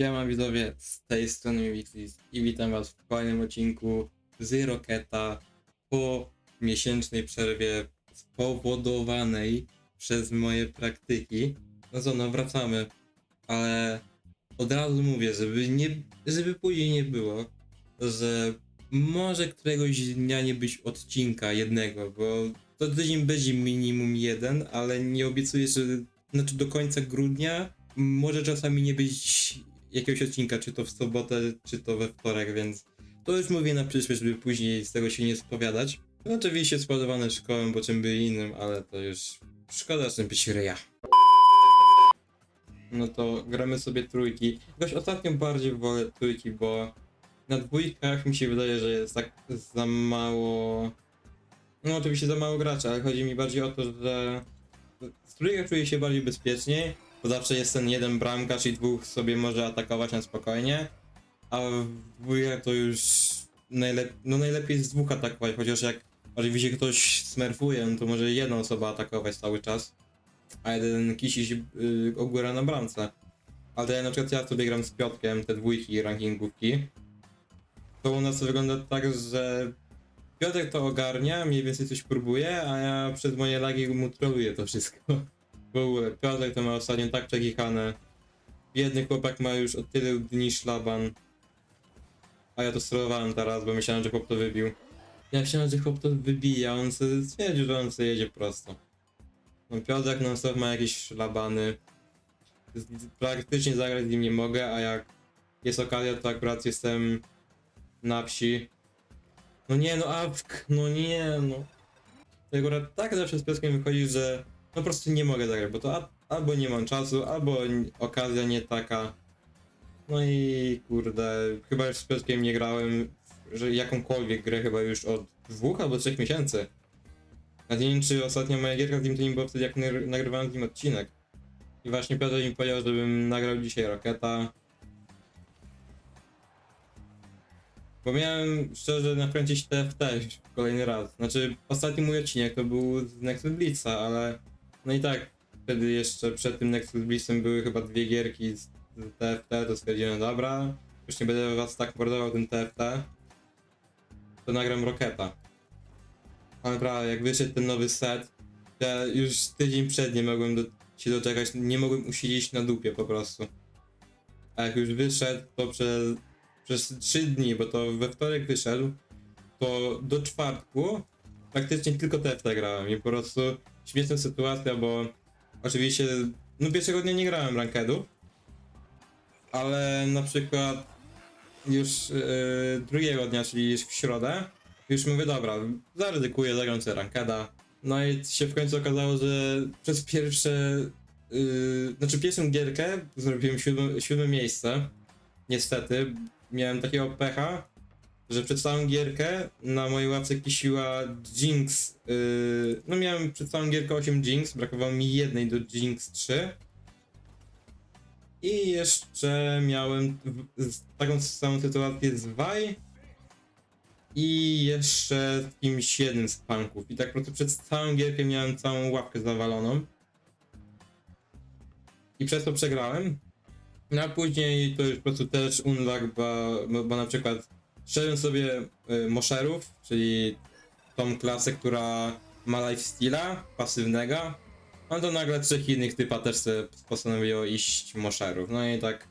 Siema widzowie, z tej strony Wixis i witam was w kolejnym odcinku z Roketa po miesięcznej przerwie spowodowanej przez moje praktyki. No co, no wracamy, ale od razu mówię, żeby nie, żeby później nie było, że może któregoś dnia nie być odcinka jednego, bo to tydzień będzie minimum jeden, ale nie obiecuję, że znaczy do końca grudnia może czasami nie być jakiegoś odcinka, czy to w sobotę, czy to we wtorek, więc to już mówię na przyszłość, żeby później z tego się nie spowiadać. No oczywiście spowodowane szkołą, bo czym by innym, ale to już szkoda czym być ryja. No to gramy sobie trójki. Jakoś ostatnio bardziej wolę trójki, bo na dwójkach mi się wydaje, że jest tak za mało... No oczywiście za mało graczy, ale chodzi mi bardziej o to, że w trójkach czuję się bardziej bezpiecznie, bo zawsze jest ten jeden bramkarz i dwóch sobie może atakować na spokojnie, a w to już najlep no najlepiej z dwóch atakować, chociaż jak oczywiście ktoś smerfuje, no to może jedna osoba atakować cały czas, a jeden kisić yy, ogóra na bramce. Ale ja na przykład ja sobie gram z Piotkiem, te dwójki rankingówki, to u nas wygląda tak, że Piotrek to ogarnia, mniej więcej coś próbuje, a ja przez moje lagi mu troluję to wszystko. Ogóle, Piotrek to ma ostatnio tak przekichane. Biedny chłopak ma już od tyle dni szlaban. A ja to sterowałem teraz, bo myślałem, że chłop to wybił. Ja myślałem, że chłop to wybija, on sobie stwierdził, że on sobie jedzie prosto. No Piotrek non ma jakieś szlabany. Praktycznie zagrać z nim nie mogę, a jak jest okazja, to akurat jestem na wsi. No nie, no awk, no nie, no. To akurat tak zawsze z pieskiem wychodzi, że po prostu nie mogę zagrać, bo to a, albo nie mam czasu, albo okazja nie taka. No i kurde, chyba już z pieskiem nie grałem, że jakąkolwiek grę chyba już od dwóch albo trzech miesięcy. Nawet nie wiem, czy ostatnia moja gierka z nim to nie była wtedy, jak nagry- nagrywałem z nim odcinek. I właśnie Piotr mi powiedział, żebym nagrał dzisiaj Roketa. Bo miałem szczerze nakręcić TFT kolejny raz. Znaczy, ostatni mój odcinek to był z Nexus Blitza, ale no i tak, wtedy jeszcze przed tym Nexus Blitzem były chyba dwie gierki z TFT, to stwierdziłem, dobra, już nie będę was tak mordował tym TFT, to nagram Roketa. Ale naprawdę, jak wyszedł ten nowy set, ja już tydzień przed nie mogłem do, się doczekać, nie mogłem usiedzieć na dupie po prostu. A jak już wyszedł, to przez przez 3 dni, bo to we wtorek wyszedł, to do czwartku praktycznie tylko TFT grałem i po prostu śmieszna sytuacja, bo oczywiście, no pierwszego dnia nie grałem rankedów, ale na przykład już yy, drugiego dnia, czyli już w środę, już mówię, dobra, zaryzykuję, zagram sobie rankeda. No i się w końcu okazało, że przez pierwsze, yy, znaczy pierwszą gierkę zrobiłem siódme, siódme miejsce, niestety, miałem takiego pecha, że przed całą gierkę na mojej ławce kisiła Jinx. Yy, no miałem przed całą gierkę 8 Jinx, brakowało mi jednej do Jinx 3. I jeszcze miałem taką samą sytuację z Vi. I jeszcze z kimś jednym z punków. I tak po prostu przez całą gierkę miałem całą łapkę zawaloną. I przez to przegrałem. No a później to już po prostu też unlock, bo, bo, bo na przykład szedłem sobie y, Mosherów, czyli tą klasę, która ma lifesteala pasywnego, no to nagle trzech innych typa też sobie postanowiło iść Mosherów. No i tak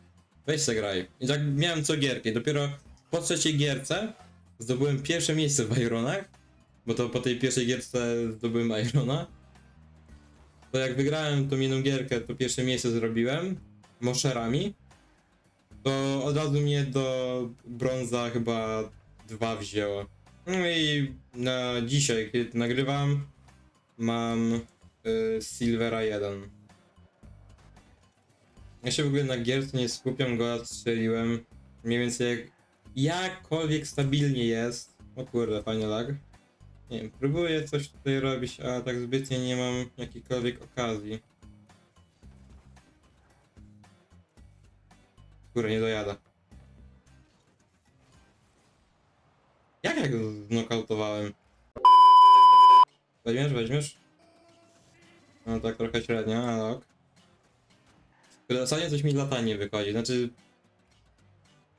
weź se graj. I tak miałem co gierkę. Dopiero po trzeciej gierce zdobyłem pierwsze miejsce w Ironach, bo to po tej pierwszej gierce zdobyłem Irona. To jak wygrałem tą jedną gierkę, to pierwsze miejsce zrobiłem mosherami, to od razu mnie do brąza chyba dwa wzięło. No i na dzisiaj, kiedy nagrywam, mam y, Silvera 1. Ja się w ogóle na gierce nie skupiam, go strzeliłem. Mniej więcej jak jakkolwiek stabilnie jest. O kurde, fajny lag. Nie wiem, próbuję coś tutaj robić, a tak zbytnie nie mam jakiejkolwiek okazji. Kurde, nie dojada. Jak ja go znokautowałem? Weźmiesz, weźmiesz? No tak trochę średnio, ale ok. Kurde, Ostatnio coś mi latanie wychodzi, znaczy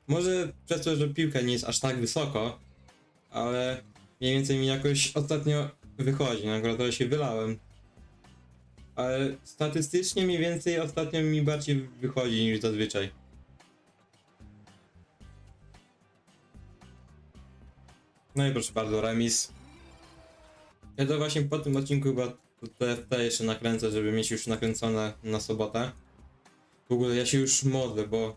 Może przez to, że piłka nie jest aż tak wysoko, ale mniej więcej mi jakoś ostatnio wychodzi. No akurat się wylałem. Ale statystycznie mniej więcej ostatnio mi bardziej wychodzi niż zazwyczaj. No i proszę bardzo, remis. Ja to właśnie po tym odcinku chyba TFT jeszcze nakręcę, żeby mieć już nakręcone na sobotę. W ogóle ja się już modlę, bo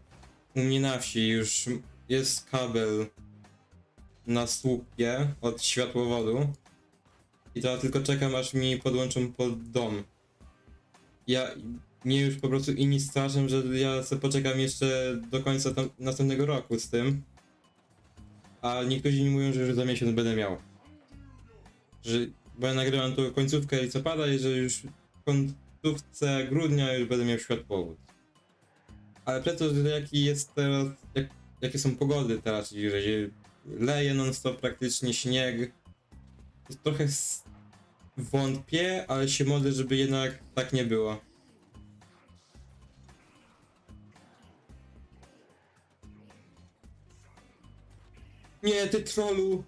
u mnie na wsi już jest kabel na słupie od światłowodu. I teraz tylko czekam aż mi podłączą pod dom. Ja, mnie już po prostu inni straszą, że ja sobie poczekam jeszcze do końca tam, następnego roku z tym. A niektórzy mi mówią, że już za miesiąc będę miał. Że, bo ja nagrywam tu końcówkę listopada i że już w końcówce grudnia już będę miał światłowód. Ale przez to, że jaki jest teraz, jak, jakie są pogody teraz, czyli że się leje non stop praktycznie śnieg, to trochę wątpię, ale się modlę, żeby jednak tak nie było. Nie, ty trolu!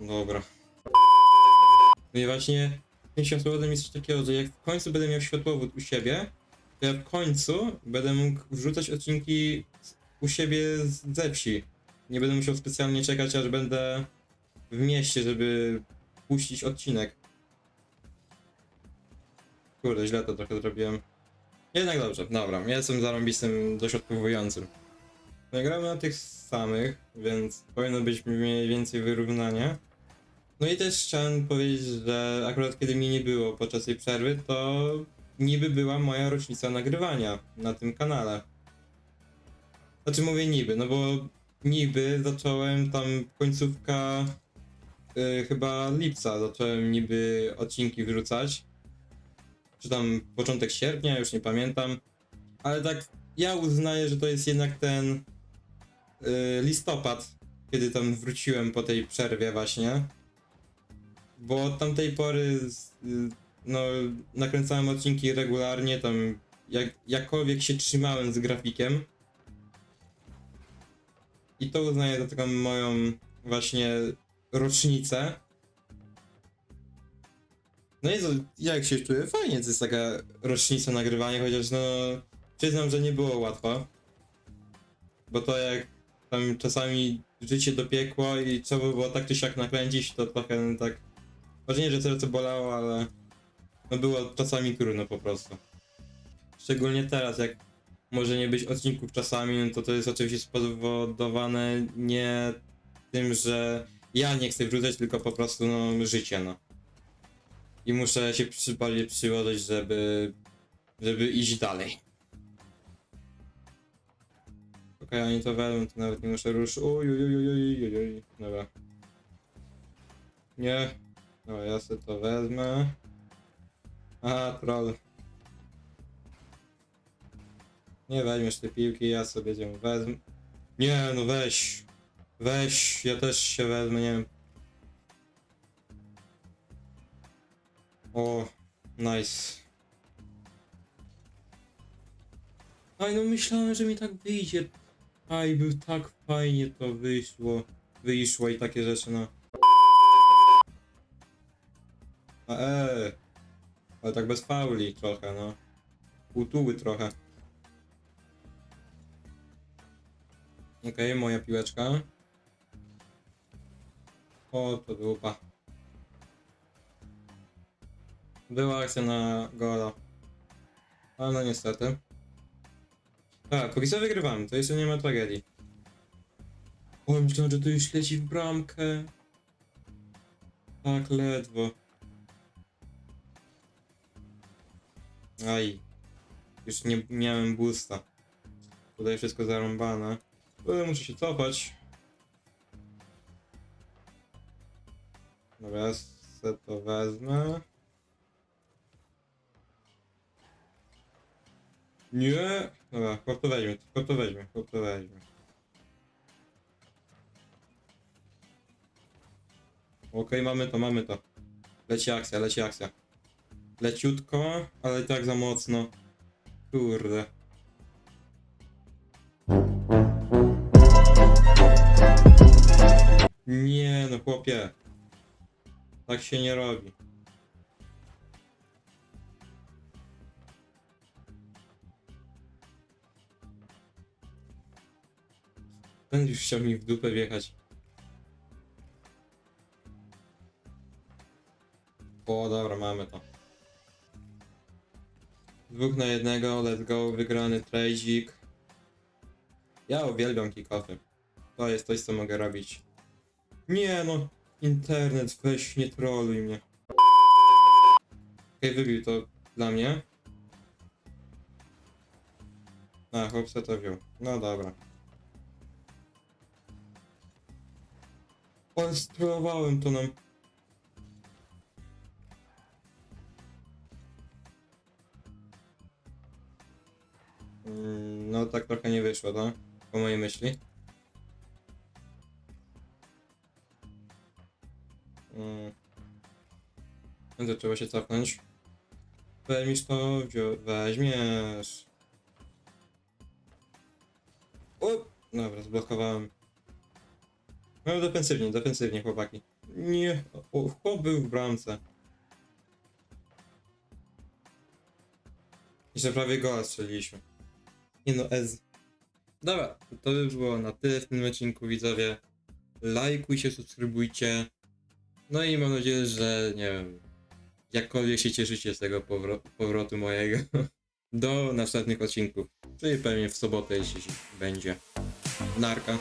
Dobra. No i właśnie tym światłowodem jest coś takiego, że jak w końcu będę miał światłowód u siebie, to ja w końcu będę mógł wrzucać odcinki u siebie z- ze wsi. Nie będę musiał specjalnie czekać, aż będę w mieście, żeby puścić odcinek. Kurde, źle to trochę zrobiłem. Jednak dobrze, dobra. Ja jestem zarąbistym dośrodkowującym. No i gramy na tych samych, więc powinno być mniej więcej wyrównanie. No i też chciałem powiedzieć, że akurat kiedy mi nie było podczas tej przerwy, to niby była moja rocznica nagrywania na tym kanale. Znaczy mówię niby, no bo niby zacząłem tam końcówka y, chyba lipca zacząłem niby odcinki wrzucać. Czy tam początek sierpnia, już nie pamiętam. Ale tak ja uznaję, że to jest jednak ten y, listopad, kiedy tam wróciłem po tej przerwie właśnie. Bo od tamtej pory y, no, nakręcałem odcinki regularnie, tam jak, jakkolwiek się trzymałem z grafikiem. I to uznaję za taką moją właśnie rocznicę. No i to, jak się czuję? Fajnie, to jest taka rocznica nagrywania, chociaż no przyznam, że nie było łatwo. Bo to jak tam czasami życie dopiekło i trzeba było tak czy siak nakręcić, to trochę tak... Może nie, że serce bolało, ale no było czasami trudno po prostu. Szczególnie teraz, jak może nie być odcinków czasami, no to to jest oczywiście spowodowane nie tym, że ja nie chcę wrzucać, tylko po prostu no życie, no. I muszę się przy, bardziej przyłożyć, żeby, żeby iść dalej. Okej, oni to wezmą, to nawet nie muszę ruszyć. Uj, uj, uj, uj, uj, uj, uj. Dobra. Nie. Dobra, ja sobie to wezmę. A, troll. Nie weźmiesz tej piłki, ja sobie ją wezmę. Nie, no weź. Weź, ja też się wezmę, nie wiem. O, nice. Aj, no myślałem, że mi tak wyjdzie. Aj, by tak fajnie to wyszło. Wyszło i takie rzeczy, no. A e, ale tak bez fauli trochę, no. Utuły trochę. Okej, moja piłeczka. O, to dupa. Była akcja na gola. Ale no niestety. Tak, Kogisa wygrywamy, to jeszcze nie ma tragedii. O, myślałem, że to już leci w bramkę. Tak, ledwo. Aj. Już nie miałem boosta. Tutaj wszystko zarąbane. Ale muszę się cofać. Dobra, se to wezmę. Nie. Dobra, chłop to weźmie, chłop to weźmie, to weźmie. Okej, mamy to, mamy to. Leci akcja, leci akcja. Leciutko, ale i tak za mocno. Kurde. Nie no, chłopie. Tak się nie robi. Już chciał mi w dupę wjechać. O, dobra, mamy to. Dwóch na jednego, let's go, wygrany tradezik. Ja uwielbiam kickoffy. To jest coś, co mogę robić. Nie no, internet, weź, nie troluj mnie. Okej, wybił to dla mnie. A, chłopca to wziął. No dobra. Ale strollowałem to nam. Mm, No tak trochę nie wyszło, to? Po mojej myśli. Mm. No trzeba się cofnąć. Weźmiesz to, wzią- weźmiesz. O! Dobra, zblokowałem. No defensywnie, defensywnie chłopaki. Nie, o, był w bramce. Jeszcze prawie gola strzeliliśmy. Nie no, Ez. Dobra, to by było na tyle w tym odcinku, widzowie. Lajkujcie, subskrybujcie. No i mam nadzieję, że nie wiem, jakkolwiek się cieszycie z tego powro- powrotu mojego. Do następnych odcinków. Czyli pewnie w sobotę, jeśli będzie. Narka.